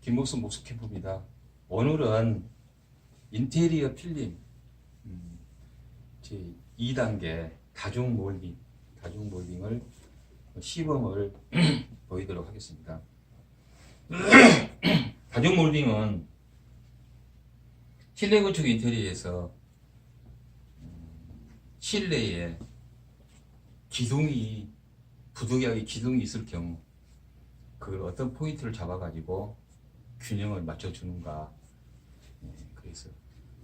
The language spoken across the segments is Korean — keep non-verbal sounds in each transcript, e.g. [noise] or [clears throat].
김목수 목수캠프입니다. 오늘은 인테리어 필름 음, 제 2단계 다중 몰딩, 다중 몰딩을 시범을 [clears throat] 보이도록 하겠습니다. [clears throat] 다중 몰딩은 실내 건축 인테리어에서 음, 실내에 기둥이 부득이하게 기둥이 있을 경우 그 어떤 포인트를 잡아가지고 균형을 맞춰주는가. 예, 그래서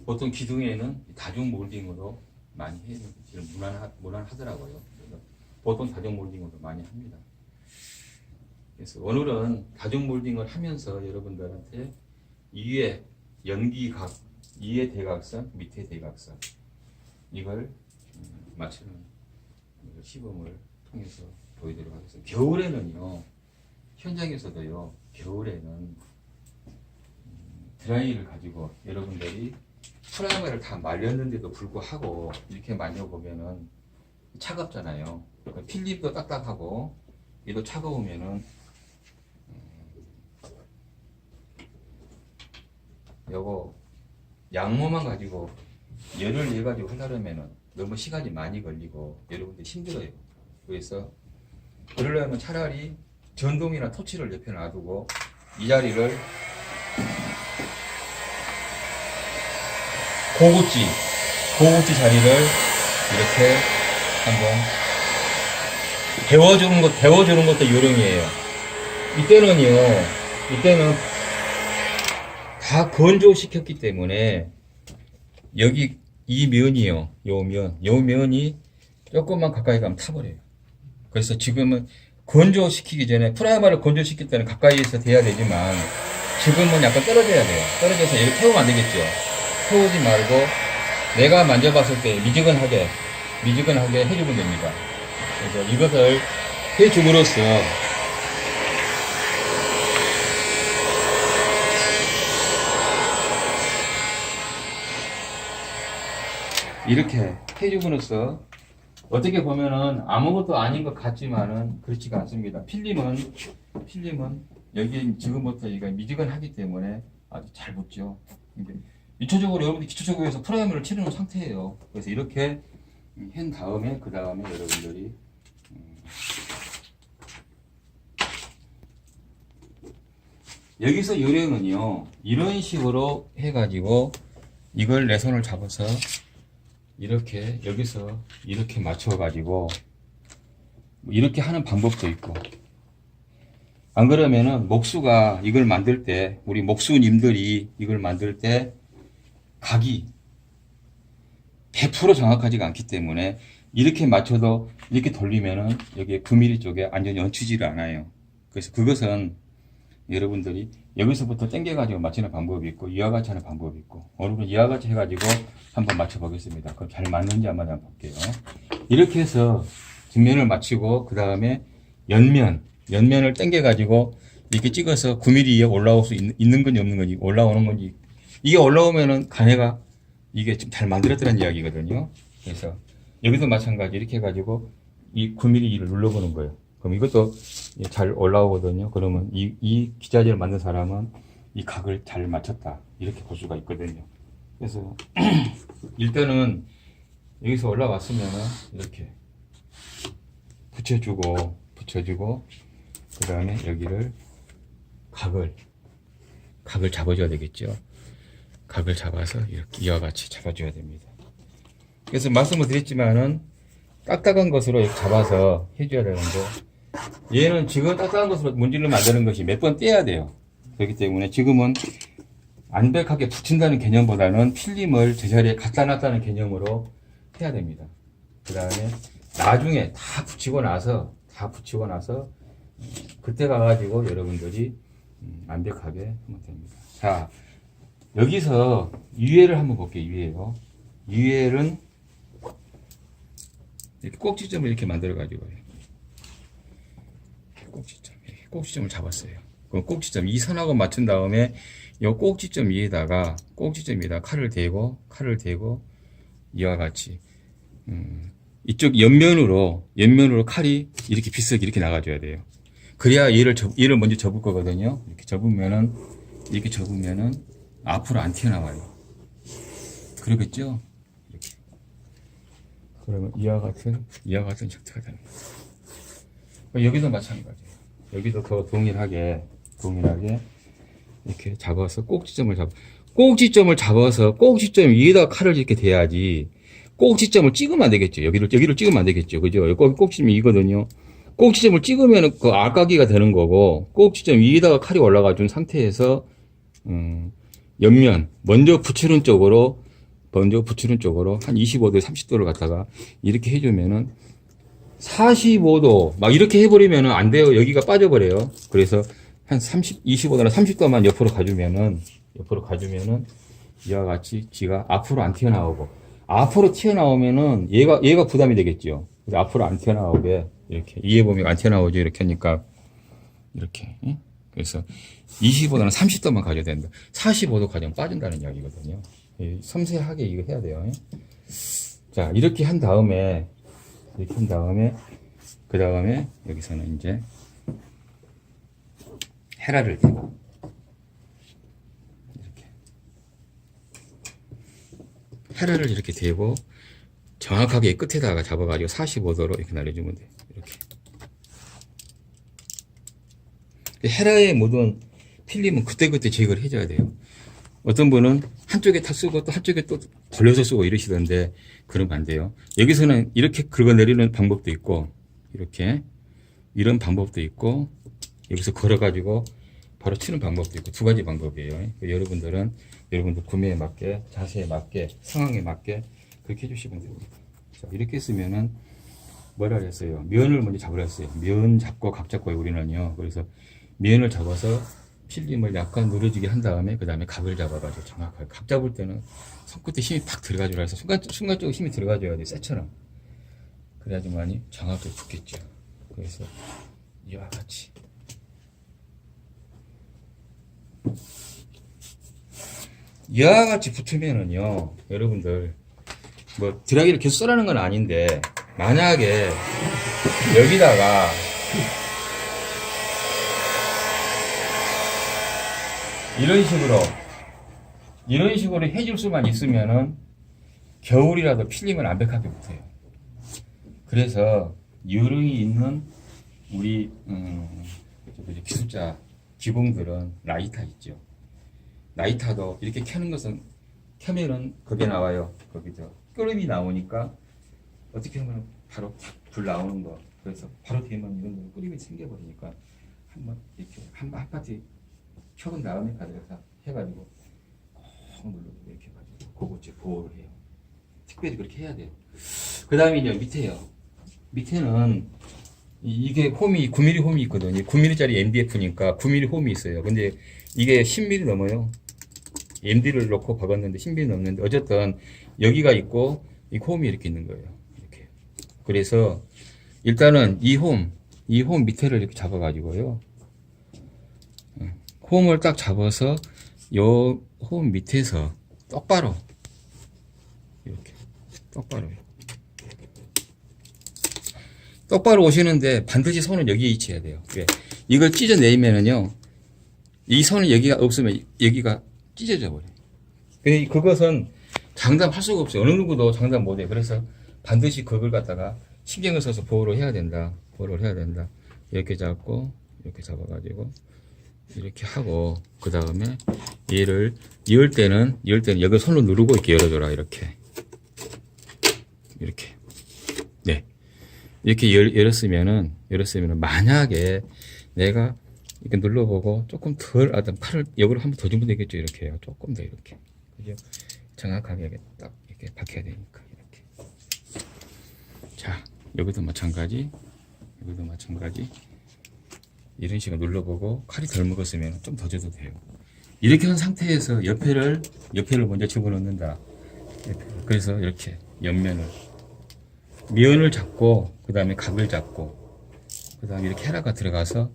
보통 기둥에는 다중 몰딩으로 많이 해요. 지금 무난 무난하더라고요. 그래서 보통 다중 몰딩으로 많이 합니다. 그래서 오늘은 다중 몰딩을 하면서 여러분들한테 위에 연기각, 위에 대각선, 밑에 대각선 이걸 음, 맞추는 시범을 통해서 보이도록 하겠습니다. 겨울에는요, 현장에서도요, 겨울에는 음, 드라이를 가지고 여러분들이 프라이머를 다 말렸는데도 불구하고 이렇게 만져보면은 차갑잖아요. 그 필립도 딱딱하고 얘도 차가우면은 음, 요거 양모만 가지고 열을 내 가지고 하려면은 너무 시간이 많이 걸리고 여러분들 힘들어요. 그래서 그러려면 차라리 전동이나 토치를 옆에 놔두고 이 자리를 고급지 고급지 자리를 이렇게 한번 데워주는 것 데워주는 것도 요령이에요. 이때는요 이때는 다 건조시켰기 때문에 여기 이 면이요 요 면, 요 면이 조금만 가까이 가면 타버려요. 그래서 지금은 건조시키기 전에 프라이머를 건조시킬 때는 가까이에서 돼야 되지만 지금은 약간 떨어져야 돼요. 떨어져서 이렇게 태우면 안 되겠죠. 태우지 말고 내가 만져봤을 때 미지근하게 미지근하게 해주면 됩니다. 그래서 이것을 해줌으로써 이렇게 해줌으로써 어떻게 보면은 아무것도 아닌 것 같지만은 그렇지가 않습니다. 필름은 필름은 여기 지금부터 이가 미지근하기 때문에 아주 잘 붙죠. 기초적으로 여러분들 기초적으로 해서 프라이머를 치르는 상태예요. 그래서 이렇게 한 다음에 그 다음에 여러분들이 음, 여기서 요령은요 이런 식으로 해가지고 이걸 내 손을 잡아서 이렇게 여기서 이렇게 맞춰가지고 이렇게 하는 방법도 있고 안 그러면은 목수가 이걸 만들 때 우리 목수님들이 이걸 만들 때 각이 100% 정확하지가 않기 때문에 이렇게 맞춰도 이렇게 돌리면은 여기 9mm 쪽에 완전히 얹히지를 않아요. 그래서 그것은 여러분들이 여기서부터 당겨가지고 맞추는 방법이 있고 이와 같이 하는 방법이 있고 오늘은 이와 같이 해가지고 한번 맞춰보겠습니다. 그럼 잘 맞는지 안 맞는지 한번 볼게요. 이렇게 해서 뒷면을 맞추고 그 다음에 옆면 옆면을 당겨가지고 이렇게 찍어서 9mm에 올라올 수 있, 있는 건지 없는 건지 올라오는 건지 이게 올라오면은 가해가 이게 좀 잘 만들었다는 이야기거든요. 그래서 여기도 마찬가지 이렇게 해가지고 이 9mm를 눌러보는 거예요. 그럼 이것도 잘 올라오거든요. 그러면 이, 이 기자재를 만든 사람은 이 각을 잘 맞췄다. 이렇게 볼 수가 있거든요. 그래서 [clears throat] 일단은 여기서 올라왔으면은 이렇게 붙여주고, 붙여주고, 그 다음에 여기를 각을, 각을 잡아줘야 되겠죠. 각을 잡아서 이렇게 이와 같이 잡아줘야 됩니다. 그래서 말씀을 드렸지만은 딱딱한 것으로 잡아서 해줘야 되는데 얘는 지금 딱딱한 것으로 문질러 만드는 것이 몇 번 떼야 돼요. 그렇기 때문에 지금은 완벽하게 붙인다는 개념보다는 필름을 제자리에 갖다 놨다는 개념으로 해야 됩니다. 그 다음에 나중에 다 붙이고 나서 다 붙이고 나서 그때 가가지고 여러분들이 음, 완벽하게 하면 됩니다. 자 여기서 유해를 한번 볼게요. 유해는 이렇게 꼭지점을 이렇게 만들어 가지고 꼭지점 꼭지점을 잡았어요. 그럼 꼭지점 이 선하고 맞춘 다음에 이 꼭지점 위에다가 꼭지점 위에다 칼을 대고 칼을 대고 이와 같이 음, 이쪽 옆면으로 옆면으로 칼이 이렇게 비스하게 이렇게 나가줘야 돼요. 그래야 얘를 접, 얘를 먼저 접을 거거든요. 이렇게 접으면은 이렇게 접으면은 앞으로 안 튀어나와요. 그러겠죠? 이렇게. 그러면 이와 같은 이와 같은 형태가 되는 거예요. 여기도 마찬가지예요. 여기도 그 동일하게 동일하게 이렇게 잡아서 꼭지점을 잡 꼭지점을 잡아서 꼭지점 위에다 칼을 이렇게 대야지 꼭지점을 찍으면 안 되겠죠. 여기를 여기를 찍으면 안 되겠죠. 그죠? 여기 꼭지점이 이거든요. 꼭지점을 찍으면 그 알까기가 되는 거고 꼭지점 위에다가 칼이 올라가 준 상태에서 음, 옆면 먼저 붙이는 쪽으로 먼저 붙이는 쪽으로 한 25도, 30도를 갖다가 이렇게 해주면은 45도 막 이렇게 해버리면은 안 돼요. 여기가 빠져버려요. 그래서 한 30, 25도나 30도만 옆으로 가주면은 옆으로 가주면은 이와 같이 지가 앞으로 안 튀어나오고 앞으로 튀어나오면은 얘가 얘가 부담이 되겠죠. 앞으로 안 튀어나오게 이렇게 이해 보면 안 튀어나오죠. 이렇게 하니까 이렇게 응? 그래서 25도나 30도만 가져야 된다. 45도 가정 빠진다는 이야기거든요. 예, 섬세하게 이거 해야 돼요. 예? 자 이렇게 한 다음에 이렇게 한 다음에 그 다음에 여기서는 이제 헤라를 대고 이렇게 헤라를 이렇게 대고 정확하게 끝에다가 잡아가지고 45도로 이렇게 날려주면 돼요. 이렇게 헤라의 모든 필름은 그때그때 제거를 해줘야 돼요. 어떤 분은 한쪽에 다 쓰고 또 한쪽에 또 돌려서 쓰고 이러시던데 그러면 안 돼요. 여기서는 이렇게 긁어내리는 방법도 있고 이렇게 이런 방법도 있고 여기서 걸어가지고 바로 치는 방법도 있고 두 가지 방법이에요. 여러분들은 여러분들 구매에 맞게 자세에 맞게 상황에 맞게 그렇게 해주시면 됩니다. 자, 이렇게 쓰면은 뭐라 그랬어요? 면을 먼저 잡으라 했어요. 면 잡고 각 잡고 우리는요. 그래서 면을 잡아서 필름을 약간 누러지게 한 다음에 그 다음에 각을 잡아가지고 정확하게 각 잡을 때는 손끝에 힘이 팍 들어가줘야 해서 순간 순간적으로 힘이 들어가줘야 돼 쇠처럼 그래야지만이 정확하게 붙겠죠. 그래서 이와 같이 이와 같이 붙으면은요 여러분들 뭐 드라기를 계속 써라는 건 아닌데 만약에 여기다가 이런 식으로 이런 식으로 해줄 수만 있으면은 겨울이라도 필름을 완벽하게 붙어요. 그래서 요령이 있는 우리 음, 기술자 기공들은 라이터 있죠. 라이터도 이렇게 켜는 것은 켜면은 그게 나와요. 거기서 끓음이 나오니까 어떻게 하면 바로 불 나오는 거. 그래서 바로 되면 이런 거 끓음이 생겨버리니까 한번 이렇게 한 파티 켜본 다음에 가져가서 해가지고 콕 눌러서 이렇게 해가지고 이제 보호를 해요. 특별히 그렇게 해야 돼요. 그 다음에 이제 밑에요. 밑에는 이- 이게 홈이 9mm 홈이 있거든요. 9mm짜리 MDF니까 9mm 홈이 있어요. 근데 이게 10mm 넘어요. MD를 넣고 박았는데 10mm 넘는데 어쨌든 여기가 있고 이 홈이 이렇게 있는 거예요. 이렇게. 그래서 일단은 이 홈, 이 홈 밑에를 이렇게 잡아가지고요. 홈을 딱 잡아서 요홈 밑에서 똑바로 이렇게 똑바로 똑바로 오시는데 반드시 손을 여기에 위치해야 돼요. 왜? 이걸 찢어내면은요 이 선은 여기가 없으면 여기가 찢어져 버려요. 근데 이- 그것은 장담할 수가 없어요. 어느 누구도 장담 못해. 그래서 반드시 그걸 갖다가 신경을 써서 보호를 해야 된다. 보호를 해야 된다. 이렇게 잡고 이렇게 잡아가지고 이렇게 하고 그 다음에 얘를 열 때는 열 때는 여기 손으로 누르고 이렇게 열어줘라 이렇게. 이렇게. 네. 이렇게 열, 열었으면은 열었으면은 만약에 내가 이렇게 눌러보고 조금 덜 아든 팔을 여기로 한번 더 주면 되겠죠 이렇게 해요. 조금 더 이렇게. 그죠? 정확하게 딱 이렇게 박혀야 되니까 이렇게. 자 여기도 마찬가지. 여기도 마찬가지 이런 식으로 눌러보고 칼이 덜 먹었으면 좀 더 줘도 돼요. 이렇게 한 상태에서 옆에를 옆에를 먼저 집어넣는다. 그래서 이렇게 옆면을 면을 잡고 그 다음에 각을 잡고 그 다음에 이렇게 헤라가 들어가서